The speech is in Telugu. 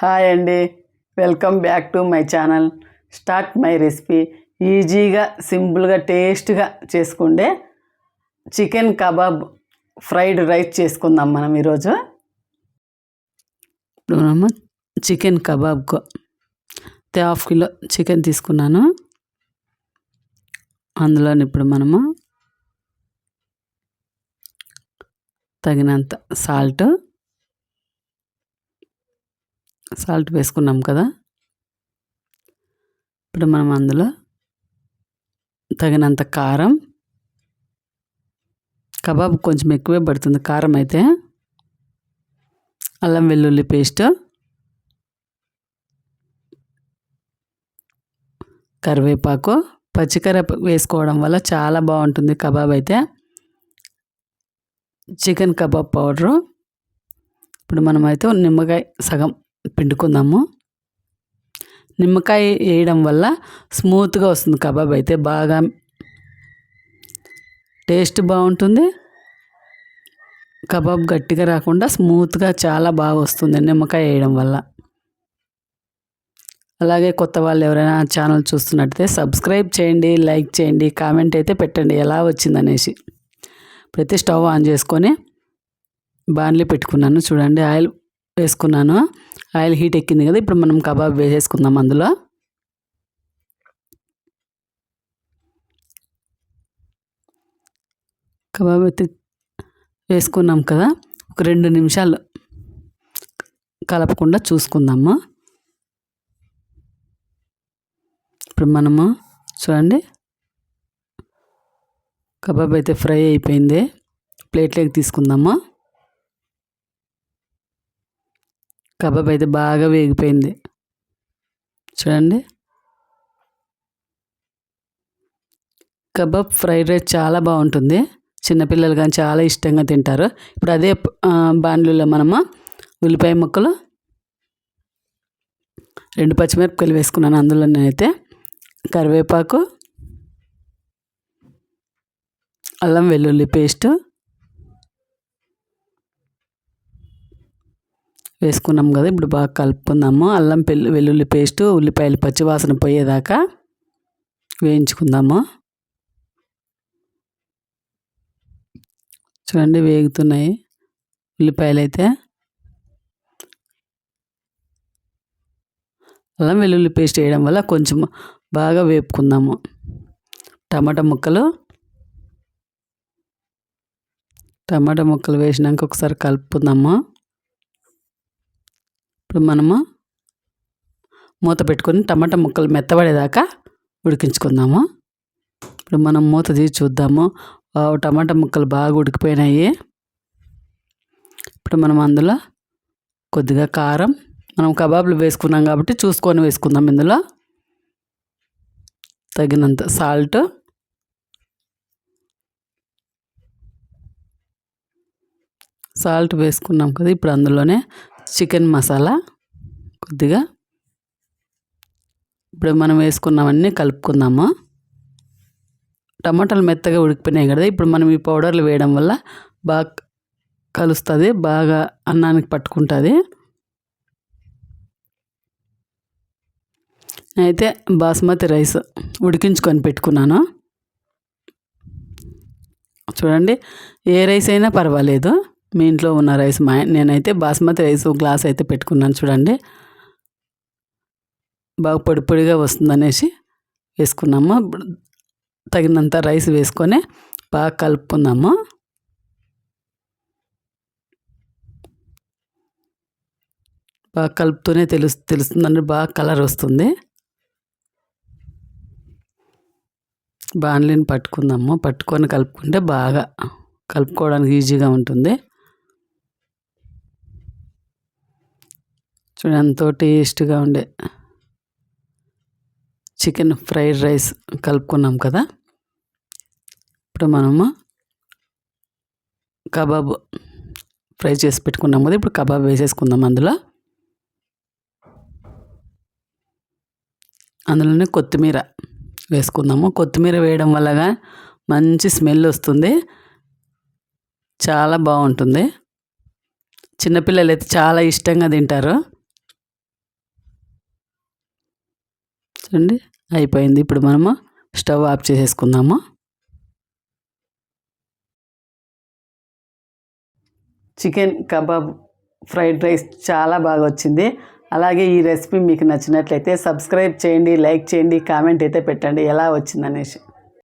హాయ్ అండి. Welcome back to my channel. Start my recipe. ఈజీగా సింపుల్గా టేస్ట్గా చేసుకుండే చికెన్ కబాబ్ ఫ్రైడ్ రైస్ చేసుకుందాం మనం ఈరోజు. ఇప్పుడు మనము చికెన్ కబాబ్కు హాఫ్ కిలో చికెన్ తీసుకున్నాను. అందులో ఇప్పుడు మనము తగినంత సాల్ట్ సాల్ట్ వేసుకున్నాం కదా. ఇప్పుడు మనం అందులో తగినంత కారం కబాబ్ కొంచెం ఎక్కువే పడుతుంది. కారం అయితే అల్లం వెల్లుల్లి పేస్ట్ కరివేపాకు పచ్చికరివేపాకు వేసుకోవడం వల్ల చాలా బాగుంటుంది. కబాబ్ అయితే చికెన్ కబాబ్ పౌడరు. ఇప్పుడు మనమైతే నిమ్మకాయ సగం పిండుకుందాము. నిమ్మకాయ వేయడం వల్ల స్మూత్గా వస్తుంది కబాబ్ అయితే బాగా. టేస్ట్ బాగుంటుంది. కబాబ్ గట్టిగా రాకుండా స్మూత్గా చాలా బాగా వస్తుంది నిమ్మకాయ వేయడం వల్ల. అలాగే కొత్త వాళ్ళు ఎవరైనా ఛానల్ చూస్తున్నట్టయితే సబ్స్క్రైబ్ చేయండి లైక్ చేయండి కామెంట్ అయితే పెట్టండి ఎలా వచ్చిందనేసి ప్రతి స్టవ్ ఆన్ చేసుకొని బాణలి పెట్టుకున్నాను. చూడండి ఆయిల్ వేసుకున్నాను. ఆయిల్ హీట్ ఎక్కింది కదా ఇప్పుడు మనం కబాబ్ వేసేసుకుందాం అందులో. కబాబ్ అయితే వేసుకున్నాం కదా ఒక రెండు నిమిషాలు కలపకుండా చూసుకుందాము. ఇప్పుడు మనము చూడండి కబాబ్ అయితే ఫ్రై అయిపోయింది ప్లేట్లోకి తీసుకుందాము. కబాబ్ అయితే బాగా వేగిపోయింది. చూడండి. కబాబ్ ఫ్రైడ్ రైస్ చాలా బాగుంటుంది. చిన్నపిల్లలు కానీ చాలా ఇష్టంగా తింటారు. ఇప్పుడు అదే బాండ్లలో మనము ఉల్లిపాయ ముక్కలు రెండు పచ్చిమిరపకాయలు వేసుకున్నాను అందులో నేనైతే. కరివేపాకు అల్లం వెల్లుల్లి పేస్టు వేసుకున్నాం కదా ఇప్పుడు బాగా కలుపుకుందాము. అల్లం పెళ్ళి వెల్లుల్లి పేస్ట్ ఉల్లిపాయలు పచ్చివాసన పోయేదాకా వేయించుకుందాము. చూడండి వేగుతున్నాయి ఉల్లిపాయలు అయితే అల్లం వెల్లుల్లి పేస్ట్ వేయడం వల్ల కొంచెం బాగా వేపుకుందాము. టమాటా ముక్కలు. టమాటా ముక్కలు వేసినాక ఒకసారి కలుపుకుందాము. ఇప్పుడు మనము మూత పెట్టుకొని టమాటా ముక్కలు మెత్తబడేదాకా ఉడికించుకుందాము. ఇప్పుడు మనం మూత తీసి చూద్దాము. టమాటా ముక్కలు బాగా ఉడికిపోయినాయి. ఇప్పుడు మనం అందులో కొద్దిగా కారం మనం కబాబ్లు వేసుకున్నాం కాబట్టి చూసుకొని వేసుకుందాం ఇందులో. తగినంత సాల్ట్. సాల్ట్ వేసుకున్నాం కదా ఇప్పుడు అందులోనే చికెన్ మసాలా కొద్దిగా. ఇప్పుడు మనం వేసుకున్నవన్నీ కలుపుకుందాము. టమాటాలు మెత్తగా ఉడికిపోయినాయి కదా ఇప్పుడు మనం ఈ పౌడర్లు వేయడం వల్ల బాగా కలుస్తుంది బాగా అన్నానికి పట్టుకుంటుంది. అయితే బాస్మతి రైస్ ఉడికించుకొని పెట్టుకున్నాను. చూడండి ఏ రైస్ అయినా పర్వాలేదు. మీ ఇంట్లో ఉన్న రైస్ మా నేనైతే బాస్మతి రైస్ గ్లాస్ అయితే పెట్టుకున్నాను చూడండి. బాగా పొడి పొడిగా వస్తుందనేసి వేసుకున్నాము. తగినంత రైస్ వేసుకొని బాగా కలుపుకుందాము. బాగా కలుపుతూనే తెలుసు తెలుస్తుందండి. బాగా కలర్ వస్తుంది. బాణలిని పట్టుకుందాము. పట్టుకొని కలుపుకుంటే బాగా కలుపుకోవడానికి ఈజీగా ఉంటుంది. చూడండి ఎంతో టేస్ట్గా ఉండే. చికెన్ ఫ్రైడ్ రైస్ కలుపుకున్నాం కదా? ఇప్పుడు మనము కబాబ్ ఫ్రై చేసి పెట్టుకున్నాం కదా? ఇప్పుడు కబాబ్ వేసేసుకుందాం అందులో. అందులోనే కొత్తిమీర వేసుకుందాము. కొత్తిమీర వేయడం వల్లగా మంచి స్మెల్ వస్తుంది. చాలా బాగుంటుంది. చిన్నపిల్లలు అయితే చాలా ఇష్టంగా తింటారు. చూడండి. అయిపోయింది. ఇప్పుడు మనము స్టవ్ ఆఫ్ చేసేసుకుందాము? చికెన్ కబాబ్ ఫ్రైడ్ రైస్ చాలా బాగా వచ్చింది. అలాగే ఈ రెసిపీ మీకు నచ్చినట్లయితే సబ్స్క్రైబ్ చేయండి లైక్ చేయండి కామెంట్ అయితే పెట్టండి. ఎలా వచ్చిందనేసి.